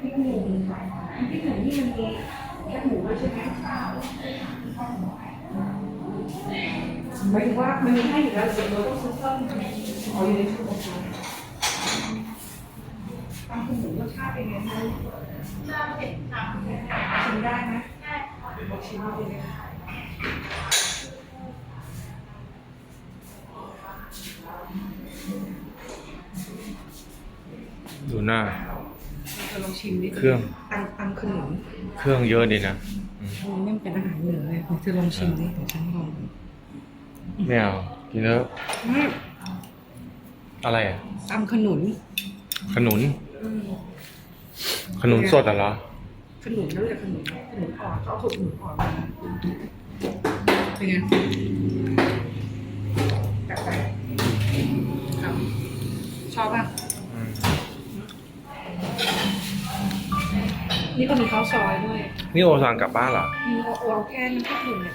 พี่หมูพี่หมูที่มันมีแคบหมูด้วยใช่ไหมหมายถึงว่ามันมีให้อยู่แล้วเดี๋ยวเราต้องซื้อเพิ่มอ๋ออยู่ในชุดโอเคตา มคุณหมูรสชาติเป็นไงคะชิมได้ไหมได้ชิมเอาไปเลยดูหน้า เราลองชิมดิเครื่อง ตำตำขนมเครื่องเยอะดีนะอืมอันนี้มันเป็นอาหารเหนือเลยเธอลองชิมดิเดี๋ยวฉันลองไม่เอากินแล้วอืมอะไรอะตำขนุนขนุนอืม ขนุนสดอะเหรอ ขนุนเขาเรียกขนุนขนุนอ่อนเขาเอาขนุนอ่อนมาเป็นไงแปลกๆครับชอบป่ะนี่ก็มีข้าวซอยด้วย นี่โอซังกลับบ้านเหรอมีโออเอาแค่น้ำพริกหนึ่งเนี่ย